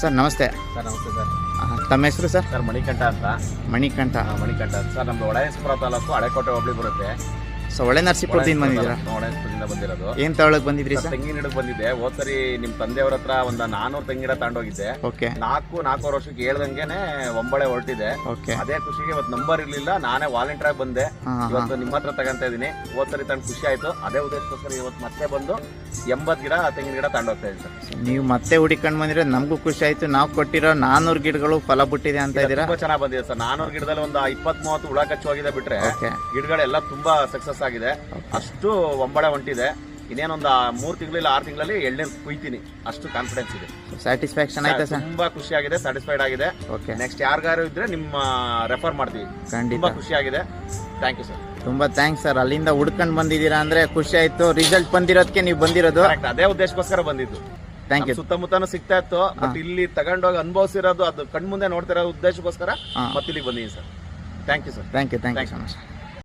Sir ನಮಸ್ತೆ. Sir ನಮಸ್ತೆ sir. ತಮ್ಮ ಹೆಸರು ಸರ್? ಸರ್ ಮಣಿಕಂಠ ಅಂತ. ಮಣಿಕಂಠ. ಮಣಿಕಂಠ. ಅಂತ. ಸರ್ ನಮ್ದು ಒಳಯಸ್ಪುರ ತಾಲೂಕು ಹಳೆಕೋಟೆ ಹೋಬಳಿ ಬರುತ್ತೆ. ಸೊ ಒಳ್ಳೆ ನರಸೀಪುರದಿಂದ ಬಂದಿದ್ದೀರಾ? ಬಂದಿರೋದು. ಏನು ತಗೊಳಕ್ ಬಂದಿದ್ರಿ ಸರ್? ತೆಂಗಿನ ಗಿಡಕ್ಕೆ ಬಂದಿದ್ದೆ. ಹೋದ್ ಸರಿ ನಿಮ್ ತಂದೆಯವ್ರ ಹತ್ರ ಒಂದ್ ನಾನೂರು ತೆಂಗಿನ ಗಿಡ ತಗೊಂಡೋಗಿದ್ದೆ. ಓಕೆ. ನಾಲ್ಕು ನಾಲ್ಕೂವರೆ ವರ್ಷಕ್ಕೆ ಹೇಳ್ದಂಗೆನೆ ಒಂಬಳೆ ಹೊರಟಿದೆ. ಓಕೆ. ಅದೇ ಖುಷಿಗೆ ಇವತ್ತು ನಂಬರ್ ಇರ್ಲಿಲ್ಲ. ನಾನೇ ವಾಲಂಟಿಯರ್ ಆಗಿ ಬಂದೆ. ಇವತ್ತು ನಿಮ್ಮ ಹತ್ರ ತಗೊಂತ ಇದೀನಿ ಹೋದ್ ಸರಿ ತಂದು ಖುಷಿ ಆಯ್ತು. ಅದೇ ಉದ್ದೇಶಕ್ಕೋಸ್ಕರ ಇವತ್ತು ಮತ್ತೆ ಬಂದು ಎಂಬತ್ ಗಿಡ ತೆಂಗಿನ ಗಿಡ ತಗೊಂಡೋಗ್ತಾ ಇದ್ದೀನಿ ಸರ್. ನೀವು ಮತ್ತೆ ಹುಡಿಕೊಂಡು ಬಂದಿರೋ ನಮಗೂ ಖುಷಿ ಆಯ್ತು. ನಾವು ಕೊಟ್ಟಿರೋ ನಾನ್ನೂರು ಗಿಡಗಳು ಫಲ ಬಿಟ್ಟಿದೆ ಅಂತ ಇದ್ದೀರಾ? ತುಂಬಾ ಚೆನ್ನಾಗಿ ಬಂದಿದೆ ಸರ್. ನಾನೂರು ಗಿಡದಲ್ಲಿ ಒಂದು ಇಪ್ಪತ್ ಮೂವತ್ತು ಹುಳ ಕಚ್ಚು ಹೋಗಿದೆ ಬಿಟ್ರೆ ಗಿಡಗಳೆಲ್ಲ ತುಂಬಾ ಸಕ್ಸಸ್ ಆಗಿದೆ ಅಷ್ಟು ಒಂಬಳೆ ಹೊಂಟಿದೆ. ಇನ್ನೇನೊಂದು ಮೂರ್ ತಿಂಗಳಿಲ್ಲ ಆರು ತಿಂಗಳಲ್ಲಿ ಎಳ್ನೀರು ಕುಯ್ತೀನಿ. ಅಷ್ಟು ಕಾನ್ಫಿಡೆನ್ಸ್ ಇದೆ. ಸ್ಯಾಟಿಸ್ಫ್ಯಾಕ್ಷನ್ ಆಯ್ತಾ ಸರ್? ತುಂಬಾ ಖುಷಿ ಆಗಿದೆ ಸ್ಯಾಟಿಸ್ಫೈಡ್ ಆಗಿದೆ. ಓಕೆ ನೆಕ್ಸ್ಟ್ ಯಾರಿಗಾರು ಇದ್ರೆ ನಿಮ್ಮ ರೆಫರ್ ಮಾಡ್ತೀವಿ. ಖಂಡಿತ. ತುಂಬಾ ಖುಷಿ ಆಗಿದೆ. ಥ್ಯಾಂಕ್ ಯು ಸರ್ ತುಂಬಾ ಥ್ಯಾಂಕ್ಸ್ ಸರ್ ಅಲ್ಲಿಂದ ಹುಡ್ಕೊಂಡು ಬಂದಿದ್ದೀರಾ ಅಂದ್ರೆ ಖುಷಿ ಆಯ್ತು. ರಿಸಲ್ಟ್ ಬಂದಿರೋದಕ್ಕೆ ನೀವು ಬಂದಿರೋದು. ಕರೆಕ್ಟ್ ಅದೇ ಉದ್ದೇಶಕ್ಕೋಸ್ಕರ ಬಂದಿದ್ದು. ಥ್ಯಾಂಕ್ ಯು ನಮ್ ಸುತ್ತಮುತ್ತನೂ ಸಿಗ್ತಾ ಇತ್ತು. ಬಟ್ ಇಲ್ಲಿ ತಗೊಂಡೋಗಿ ಅನುಭವಿಸಿರೋದು ಅದು ಕಣ್ಮುಂದೆ ನೋಡ್ತಿರೋ ಉದ್ದೇಶಕ್ಕೋಸ್ಕರ ಹಾ. ಮತ್ತೆ ಇಲ್ಲಿಗೆ ಬಂದಿದ್ದೀನಿ sir thank you sir thank you thank you so much